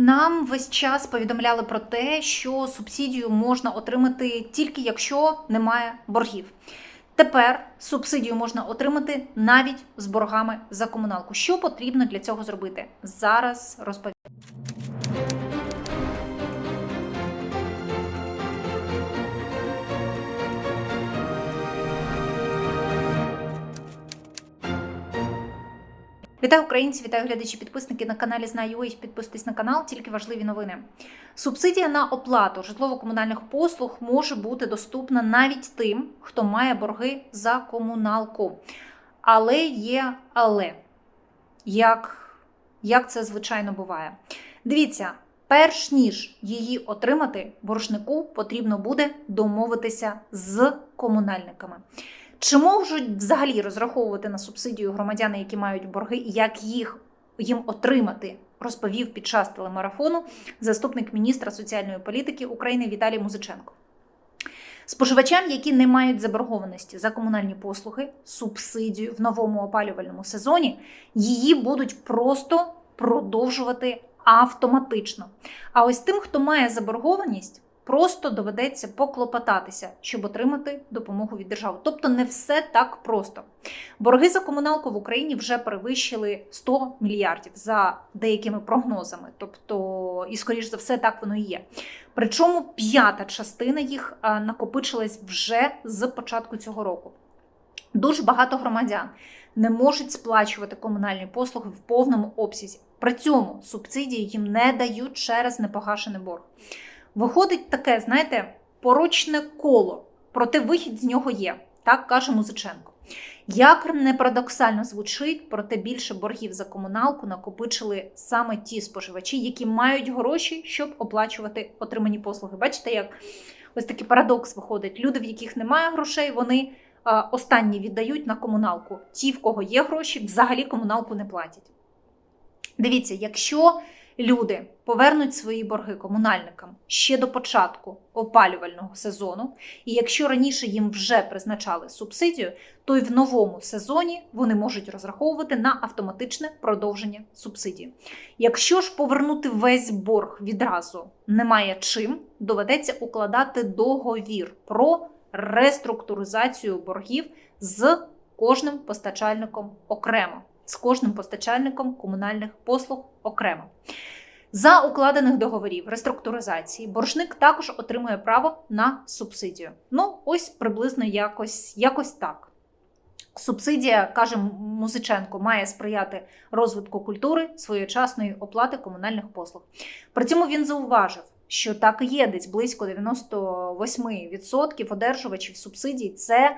Нам весь час повідомляли про те, що субсидію можна отримати тільки якщо немає боргів. Тепер субсидію можна отримати навіть з боргами за комуналку. Що потрібно для цього зробити? Зараз розповім. Вітаю українці, вітаю глядачі, підписники на каналі Знаю.ua. Підписуйтесь на канал, тільки важливі новини. Субсидія на оплату житлово-комунальних послуг може бути доступна навіть тим, хто має борги за комуналку. Але є але. Як, як це звичайно буває? Дивіться, перш ніж її отримати, боржнику потрібно буде домовитися з комунальниками. Чи можуть взагалі розраховувати на субсидію громадяни, які мають борги, і як їх їм отримати, розповів під час телемарафону заступник міністра соціальної політики України Віталій Музиченко. Споживачам, які не мають заборгованості за комунальні послуги, субсидію в новому опалювальному сезоні, її будуть просто продовжувати автоматично. А ось тим, хто має заборгованість, просто доведеться поклопотатися, щоб отримати допомогу від держави. Тобто не все так просто. Борги за комуналку в Україні вже перевищили 100 мільярдів за деякими прогнозами. Тобто, і скоріш за все, так воно і є. Причому п'ята частина їх накопичилась вже з початку цього року. Дуже багато громадян не можуть сплачувати комунальні послуги в повному обсязі. При цьому субсидії їм не дають через непогашений борг. Виходить таке, знаєте, порочне коло, проте вихід з нього є, так каже Музиченко. Як не парадоксально звучить, проте більше боргів за комуналку накопичили саме ті споживачі, які мають гроші, щоб оплачувати отримані послуги. Бачите, як ось такий парадокс виходить. Люди, в яких немає грошей, вони останні віддають на комуналку. Ті, в кого є гроші, взагалі комуналку не платять. Дивіться, якщо люди повернуть свої борги комунальникам ще до початку опалювального сезону, і якщо раніше їм вже призначали субсидію, то й в новому сезоні вони можуть розраховувати на автоматичне продовження субсидії. Якщо ж повернути весь борг відразу немає чим, доведеться укладати договір про реструктуризацію боргів з кожним постачальником окремо з кожним постачальником комунальних послуг окремо. За укладених договорів реструктуризації боржник також отримує право на субсидію. Ну, ось приблизно якось, якось так. Субсидія, каже Музиченко, має сприяти розвитку культури своєчасної оплати комунальних послуг. При цьому він зауважив, що так і є десь близько 98% одержувачів субсидій це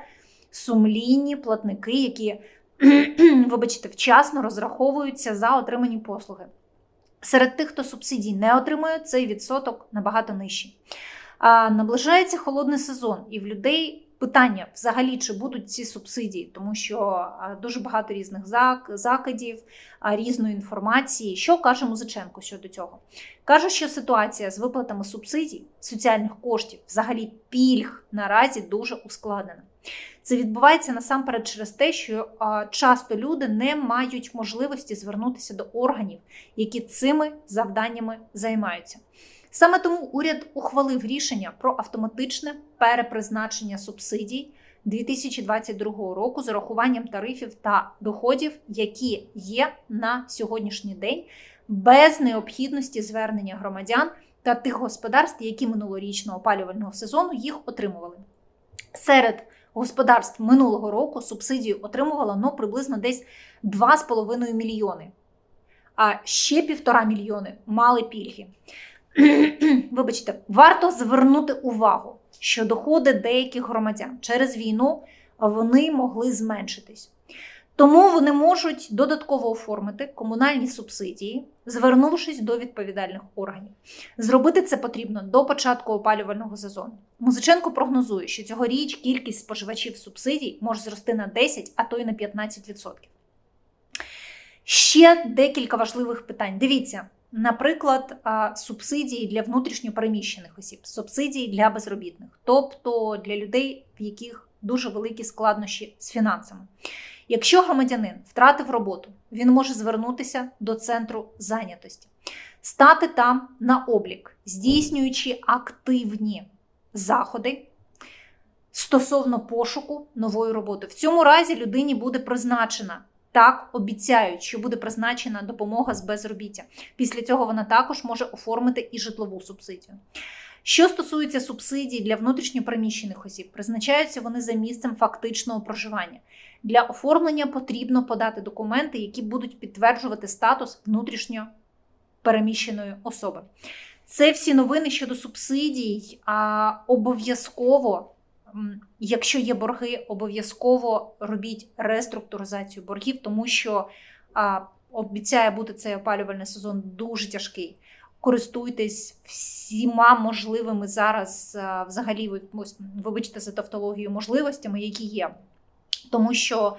сумлінні платники, які вибачте, вчасно розраховуються за отримані послуги. Серед тих, хто субсидій не отримує, цей відсоток набагато нижчий. А наближається холодний сезон, і в людей питання взагалі, чи будуть ці субсидії, тому що дуже багато різних закидів, різної інформації. Що каже Музиченко щодо цього? Каже, що ситуація з виплатами субсидій, соціальних коштів, взагалі пільг наразі дуже ускладнена. Це відбувається насамперед через те, що часто люди не мають можливості звернутися до органів, які цими завданнями займаються. Саме тому уряд ухвалив рішення про автоматичне перепризначення субсидій 2022 року з урахуванням тарифів та доходів, які є на сьогоднішній день, без необхідності звернення громадян та тих господарств, які минулорічного опалювального сезону їх отримували. Серед господарств минулого року субсидію отримувало ну, приблизно десь 2,5 мільйони. А ще півтора мільйони мали пільги. Вибачте, варто звернути увагу, що доходи деяких громадян через війну вони могли зменшитись. Тому вони можуть додатково оформити комунальні субсидії, звернувшись до відповідальних органів. Зробити це потрібно до початку опалювального сезону. Музиченко прогнозує, що цьогоріч кількість споживачів субсидій може зрости на 10, а то й на 15%. Ще декілька важливих питань. Дивіться, наприклад, субсидії для внутрішньопереміщених осіб, субсидії для безробітних, тобто для людей, в яких дуже великі складнощі з фінансами. Якщо громадянин втратив роботу, він може звернутися до центру зайнятості. стати там на облік, здійснюючи активні заходи стосовно пошуку нової роботи. В цьому разі людині буде призначена. Так, обіцяють, що буде призначена допомога з безробіття. Після цього вона також може оформити і житлову субсидію. Що стосується субсидій для внутрішньопереміщених осіб, призначаються вони за місцем фактичного проживання. Для оформлення потрібно подати документи, які будуть підтверджувати статус внутрішньо переміщеної особи. Це всі новини щодо субсидій. А обов'язково, якщо є борги, обов'язково робіть реструктуризацію боргів, тому що а, обіцяє бути цей опалювальний сезон дуже тяжкий. Користуйтесь всіма можливими зараз, взагалі, ви- вибачте за тавтологію, можливостями, які є. Тому що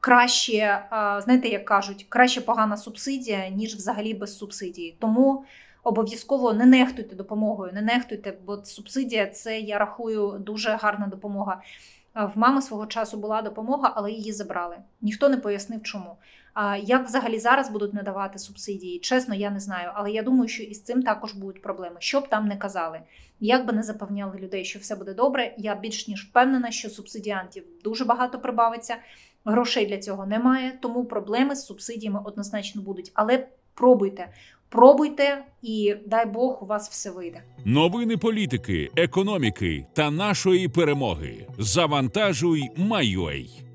краще, а, знаєте, як кажуть, краще погана субсидія, ніж взагалі без субсидії. Тому обов'язково не нехтуйте допомогою, не нехтуйте, бо субсидія це я рахую дуже гарна допомога. В мами свого часу була допомога, але її забрали. Ніхто не пояснив, чому. А як взагалі зараз будуть надавати субсидії? Чесно, я не знаю. Але я думаю, що із цим також будуть проблеми. Що б там не казали, як би не запевняли людей, що все буде добре. Я більш ніж впевнена, що субсидіантів дуже багато прибавиться. Грошей для цього немає, тому проблеми з субсидіями однозначно будуть. Але пробуйте, пробуйте, і дай Бог у вас все вийде. Новини політики, економіки та нашої перемоги. Завантажуй, майой.